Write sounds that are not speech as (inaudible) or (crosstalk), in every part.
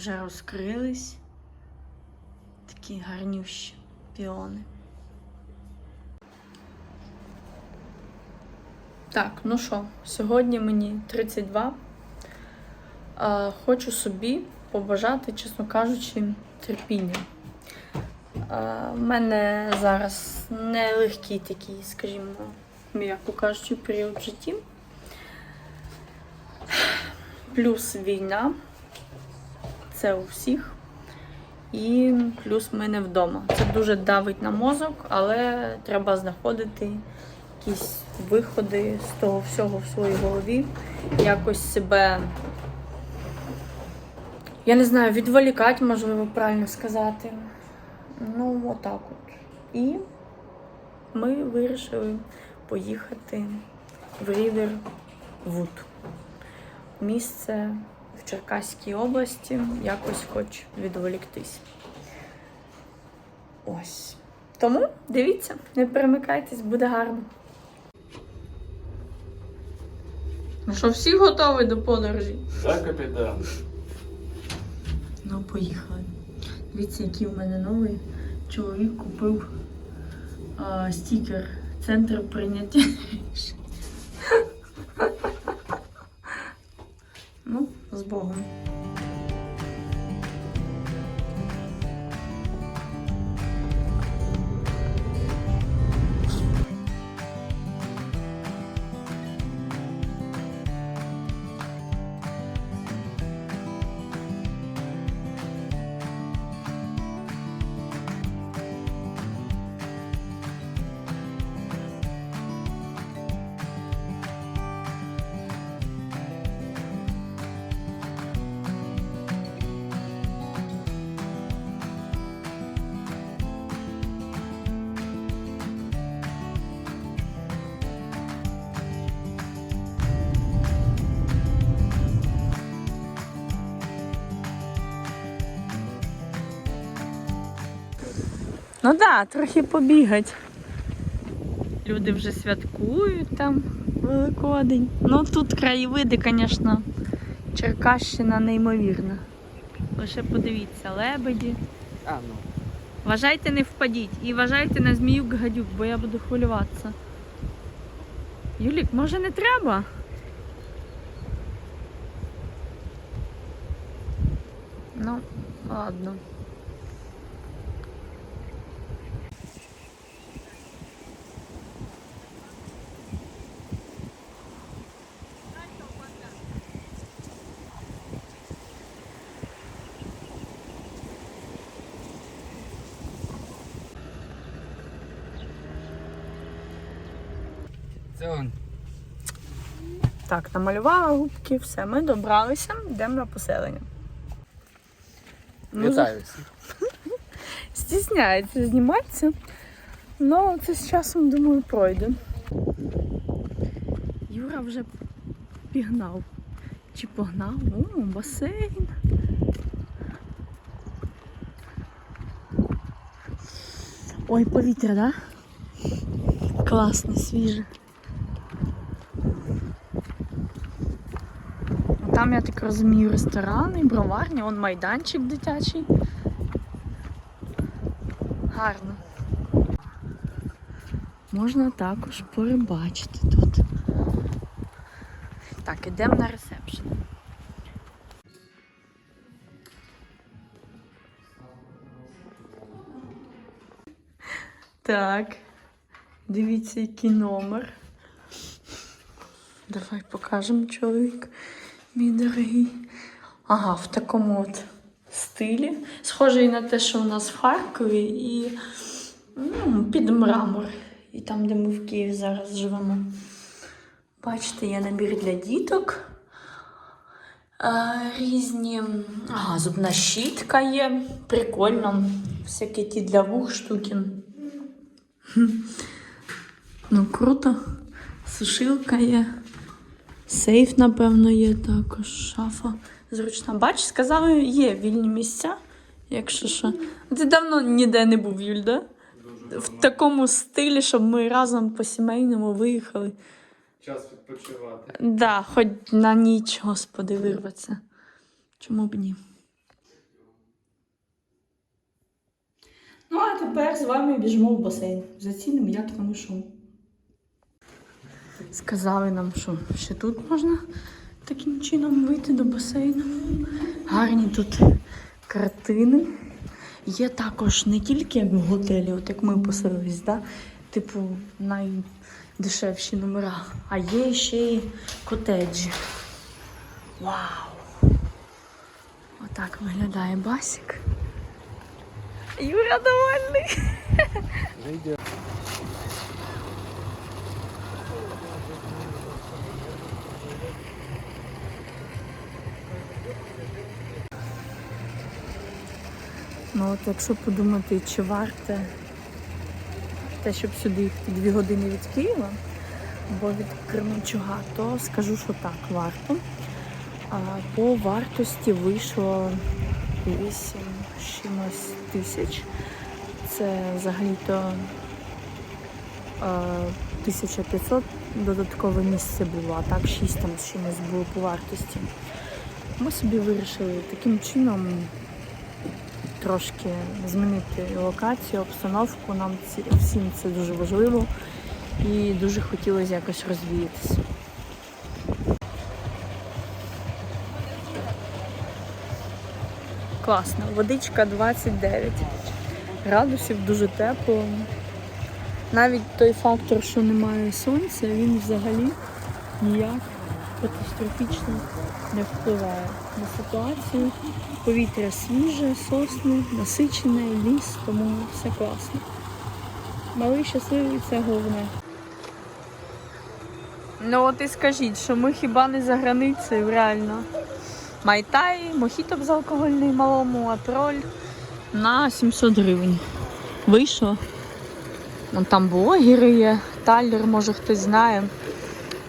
вже розкрились. Такі гарнющі піони. Так, ну що, сьогодні мені 32. А, хочу собі побажати, чесно кажучи, терпіння. У мене зараз нелегкий такий, скажімо, м'яко кажучи, період в житті. Плюс війна. Це у всіх. І плюс ми не вдома. Це дуже давить на мозок, але треба знаходити якісь виходи з того всього в своїй голові. Якось себе, я не знаю, відволікати, можливо, правильно сказати. Ну, отак от. І ми вирішили поїхати в Рівервуд. Місце в Черкаській області, якось хоч відволіктись. Ось. Тому дивіться, не перемикайтесь, буде гарно. Ну що, всі готові до подорожі? Так, капітан. Ну, поїхали. Дивіться, який у мене новий чоловік купив а, стікер Центр прийняття (laughs) рішень. Богом. Ну так, да, трохи побігать. Люди вже святкують там Великодень. Ну тут краєвиди, звісно, Черкащина неймовірна. Лише подивіться, лебеді. А, ну. Вважайте, не впадіть. І вважайте на зміюк гадюк, бо я буду хвилюватися. Юлік, може не треба? Ну, ладно. Так, намалювала губки, все, ми добралися, йдемо на поселення. Ну, Вітаю всіх. (laughs) Стісняється зніматися. Ну, це з часом, думаю, пройде. Юра вже пігнав. Чи погнав? О, басейн. Ой, повітря, да? Класне, свіже. Там, я так розумію, ресторани, броварні, вон майданчик дитячий. Гарно. Можна також порибачити тут. Так, ідемо на ресепшн. Так. Дивіться, який номер. Давай покажемо чоловік, мій дорогий. Ага, в такому от стилі. Схожий на те, що у нас в Харкові, і ну, під мрамор. І там, де ми в Києві зараз живемо. Бачите, є набір для діток. Різні. Ага, зубна щітка є. Прикольно. Всякі ті для вух штуки. Ну, круто. Сушилка є. Сейф, напевно, є також шафа. Зручна. Бач, сказали, є вільні місця, якщо що. Ти давно ніде не був, Юль, да? В такому стилі, щоб ми разом по сімейному виїхали. Час відпочивати. Да, хоч на ніч, господи, вирветься. Чому б ні? Ну, а тепер з вами біжимо в басейн. Зацінимо, як там і. Сказали нам, що ще тут можна таким чином вийти до басейну. Гарні тут картини. Є також не тільки готелі, от як ми поселились, да? типу найдешевші номера, а є ще й котеджі. Вау! Отак виглядає басик. Юра довольний. Ну от якщо подумати, чи варте те, щоб сюди їхати дві години від Києва або від Кременчуга, то скажу, що так, варто. А по вартості вийшло 8 з чимось тисяч. Це взагалі-то е, 1500 додаткове місце було, а так 6 там з чимось було по вартості. Ми собі вирішили таким чином трошки змінити локацію, обстановку. Нам ці, всім це дуже важливо і дуже хотілося якось розвіятися. Класно, водичка 29 градусів, дуже тепло. Навіть той фактор, що немає сонця, він взагалі ніяк катастрофічно не впливає на ситуацію. Повітря свіже, сосни, насичене, ліс, тому все класно. Малий щасливий це головне. Ну от і скажіть, що ми хіба не за границею, реально. Майтай, мохіто безалкогольний малому, а троль на 700 гривень. Вийшло. Ну, там блогери є, Талер, може хтось знає.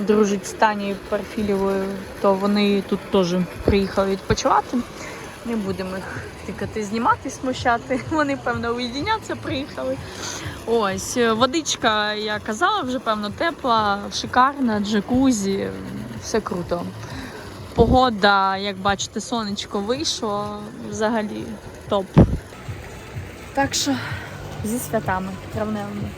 Дружить з Танією Парфілєвою, то вони тут теж приїхали відпочивати. Не будемо їх тикати знімати, смущати. Вони, певно, уєдиняться приїхали. Ось, е, водичка, я казала, вже певно тепла, шикарна, джакузі, все круто. Погода, як бачите, сонечко вийшло, взагалі топ. Так що зі святами травневими.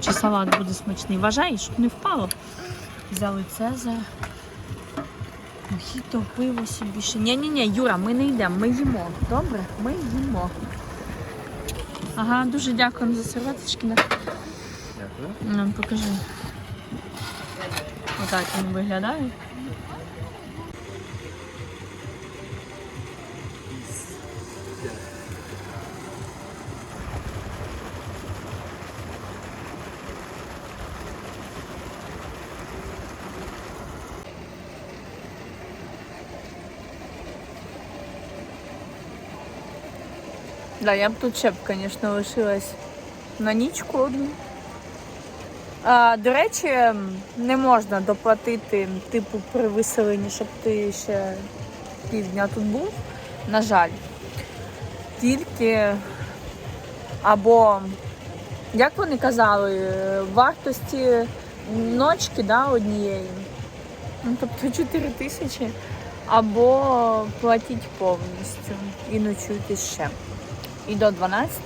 Чи салат буде смачний. Вважай, щоб не впало. Взяли Цезар. Мохіто, пиво собі ще. Ні-ні-ні, Юра, ми не йдемо, ми їмо. Добре? Ми їмо. Ага, дуже дякуємо за серветочки. Дякую. Покажи. Отак він виглядає. Да, я б тут ще б, звісно, лишилась на нічку одну. А, до речі, не можна доплатити, типу, при виселенні, щоб ти ще півдня тут був. На жаль. Тільки або, як вони казали, вартості ночки да, однієї. Ну, тобто 4 тисячі, або платіть повністю і ночуйте ще. І до 12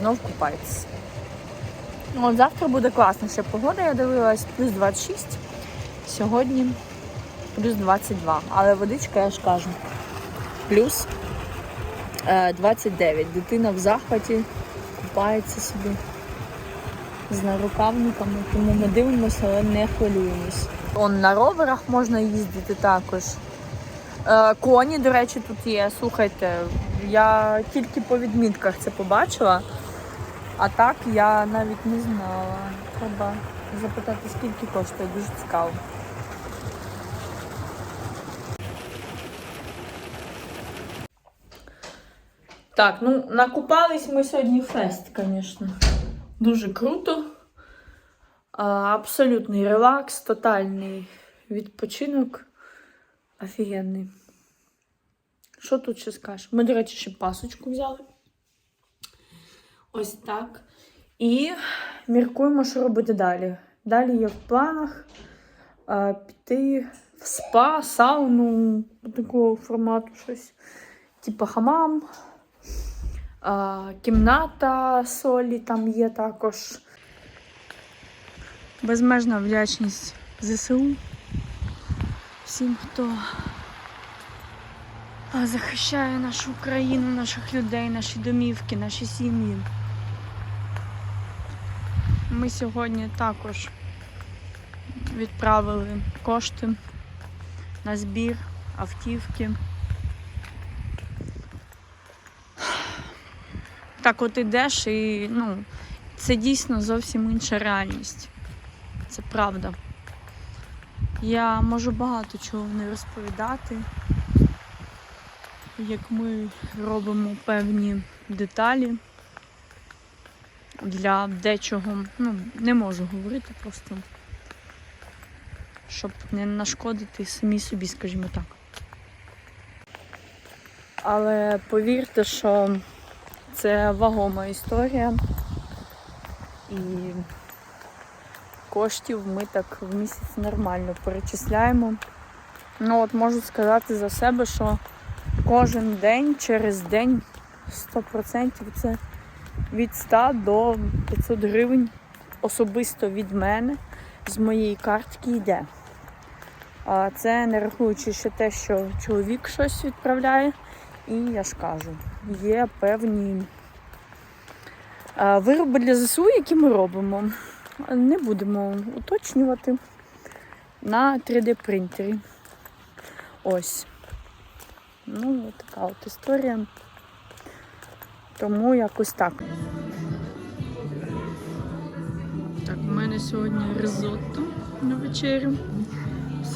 знов купайтеся. Ну, от завтра буде класна ще погода, я дивилась, плюс 26. Сьогодні плюс 22. Але водичка, я ж кажу, плюс е, 29. Дитина в захваті, купається собі з нарукавниками, тому ми дивимося, але не хвилюємось. Он на роверах можна їздити також. Е, Коні, до речі, тут є. Слухайте, я тільки по відмітках це побачила. А так я навіть не знала. Треба запитати, скільки коштує, дуже цікаво. Так, ну накупались ми сьогодні фест, звісно. Дуже круто. Абсолютний релакс, тотальний відпочинок. Офігенний. Що тут ще скажеш? Ми, до речі, ще пасочку взяли. Ось так. І міркуємо, що робити далі. Далі є в планах а, піти в спа, сауну, такого формату щось. Типа хамам. А, кімната солі там є також. Безмежна вдячність ЗСУ. Всім, хто захищає нашу Україну, наших людей, наші домівки, наші сім'ї. Ми сьогодні також відправили кошти на збір автівки. Так от ідеш і ну, це дійсно зовсім інша реальність. Це правда. Я можу багато чого не розповідати, як ми робимо певні деталі для дечого, ну, не можу говорити просто, щоб не нашкодити самі собі, скажімо так. Але повірте, що це вагома історія. І коштів ми так в місяць нормально перечисляємо. Ну от можу сказати за себе, що кожен день через день 100% це від 100 до 500 гривень особисто від мене з моєї картки йде. А це не рахуючи ще те, що чоловік щось відправляє. І я ж кажу, є певні вироби для ЗСУ, які ми робимо. Не будемо уточнювати на 3D принтері. Ось. Ну, от така от історія. Тому якось так. Так, у мене сьогодні ризотто на вечерю.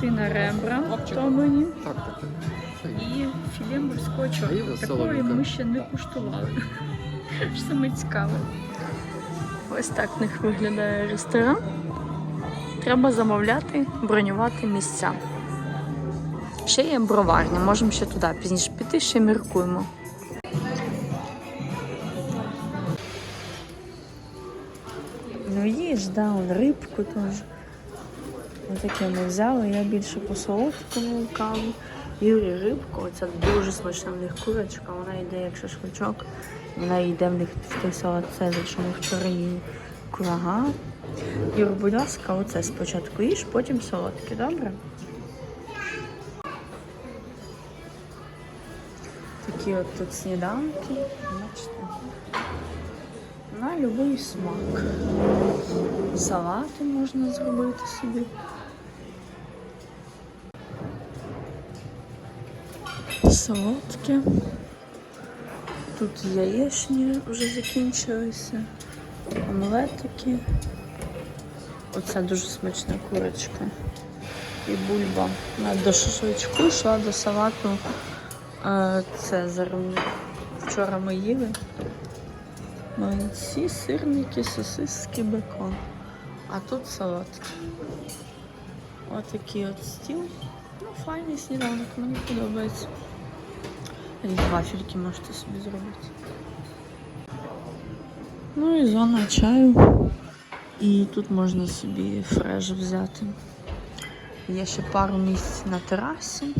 Сина ребра втомлені. Так, так. І філе морського чорта. Такої ми ще не куштували. Що Саме цікаве. Ось так в них виглядає ресторан. Треба замовляти, бронювати місця. Ще є броварня, можемо ще туди пізніше піти, ще міркуємо. Ну їж, да, он рибку теж. Таке ми взяли, я більше по солодкому каву. Юрій рибку, оця дуже смачна в них курочка, вона йде як шашличок. Вона йде в них в той салат Цезар, що ми вчора їли. Курага. Юр, будь ласка, оце спочатку їж, потім солодке, добре? Такі от тут сніданки, бачите. На будь-який смак. Салати можна зробити собі. Солодке. Тут яєчні вже закінчилися. Омлетики. Оце дуже смачна курочка. І бульба. Вона До шашличку йшла до салату Цезарем. Вчора ми їли. Млинці, сирники, сосиски, бекон. А тут салатки. Отакий от стіл. Ну, файний сніданок, мені подобається. І вафельки можете собі зробити. Ну і зона чаю. І тут можна собі фреш взяти. Є ще пару місць на терасі,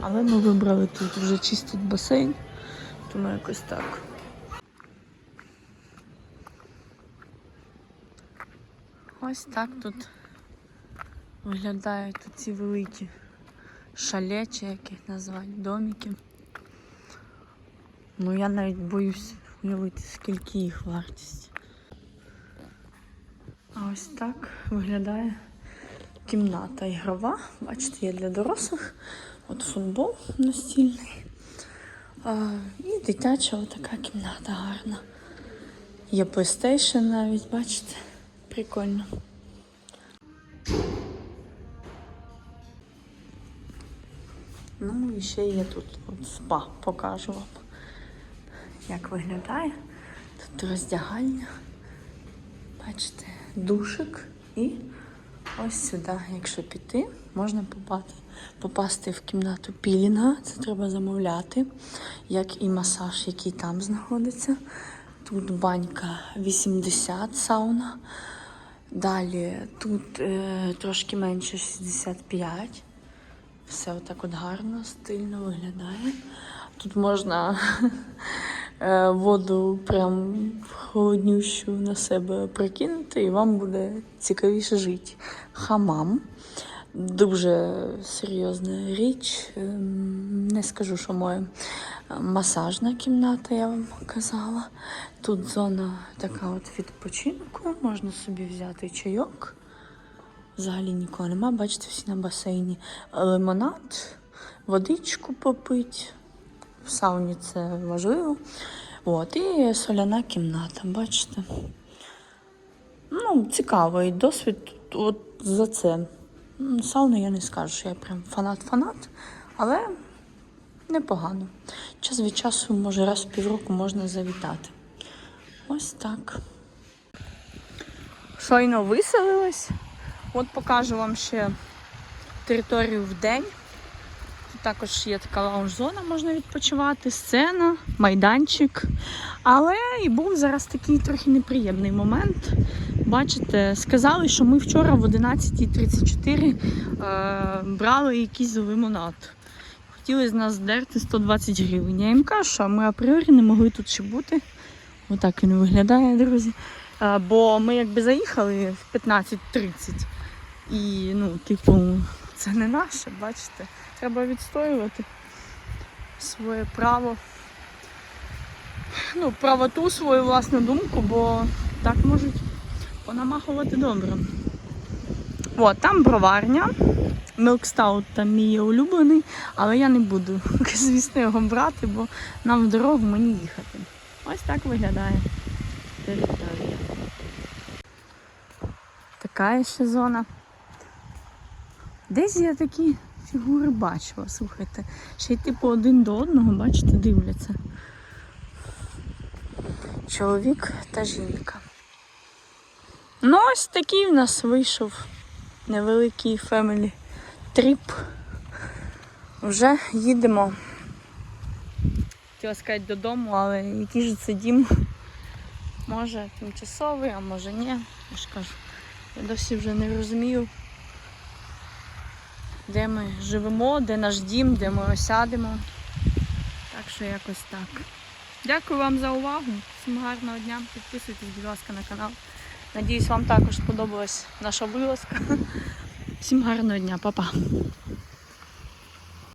але ми вибрали тут вже чистить басейн, тому якось так. Ось так тут виглядають ці великі шале, чи як їх назвати, домики. Ну я навіть боюсь уявити, скільки їх вартість. А ось так виглядає кімната ігрова. Бачите, є для дорослих. От футбол настільний. А, і дитяча отака кімната гарна. Є PlayStation навіть, бачите? Прикольно. Ну і ще є тут от спа, покажу вам, як виглядає. Тут роздягальня. Бачите, душик І ось сюди, якщо піти, можна попати, попасти в кімнату пілінга. Це треба замовляти, як і масаж, який там знаходиться. Тут банька 80 сауна. Далі тут е, трошки менше 65. Все отак от гарно, стильно виглядає. Тут можна (laughs) воду прям холоднющу на себе прикинути, і вам буде цікавіше жити. Хамам. Дуже серйозна річ. Ем, Не скажу, що моя масажна кімната, я вам казала. Тут зона така от відпочинку, можна собі взяти чайок. Взагалі нікого нема, бачите, всі на басейні. Лимонад, водичку попить. В сауні це важливо. От, і соляна кімната, бачите. Ну, цікавий досвід. От за це. Сауну я не скажу, що я прям фанат-фанат, але непогано. Час від часу, може, раз в півроку можна завітати. Ось так. Щойно виселилась. От покажу вам ще територію в день. Також є така лаунж-зона, можна відпочивати, сцена, майданчик. Але і був зараз такий трохи неприємний момент. Бачите, сказали, що ми вчора в 11.34 е, брали якийсь лимонад. Хотіли з нас здерти 120 гривень. Я їм кажу, що ми апріорі не могли тут ще бути. Отак він виглядає, друзі. Е, бо ми якби заїхали в 15.30. І, ну, типу, це не наше, бачите. Треба відстоювати своє право. Ну, правоту, свою власну думку, бо так можуть понамахувати добре. От, там броварня. Мілкстаут там мій улюблений, але я не буду, (laughs) звісно, його брати, бо нам в дорогу мені їхати. Ось так виглядає територія. Така ще зона. Десь я такі фігури бачила, слухайте. Ще й типу один до одного, бачите, дивляться. Чоловік та жінка. Ну, ось такий в нас вийшов невеликий фемелі тріп. Вже їдемо. Хотіла сказати додому, але який же це дім? Може тимчасовий, а може ні. Я ж кажу, я досі вже не розумію, де ми живемо, де наш дім, де ми осядемо. Так що якось так. Дякую вам за увагу. Всім гарного дня. Підписуйтесь, будь ласка, на канал. Надіюсь, вам також сподобалась наша вилазка. Всім гарного дня, Па-па.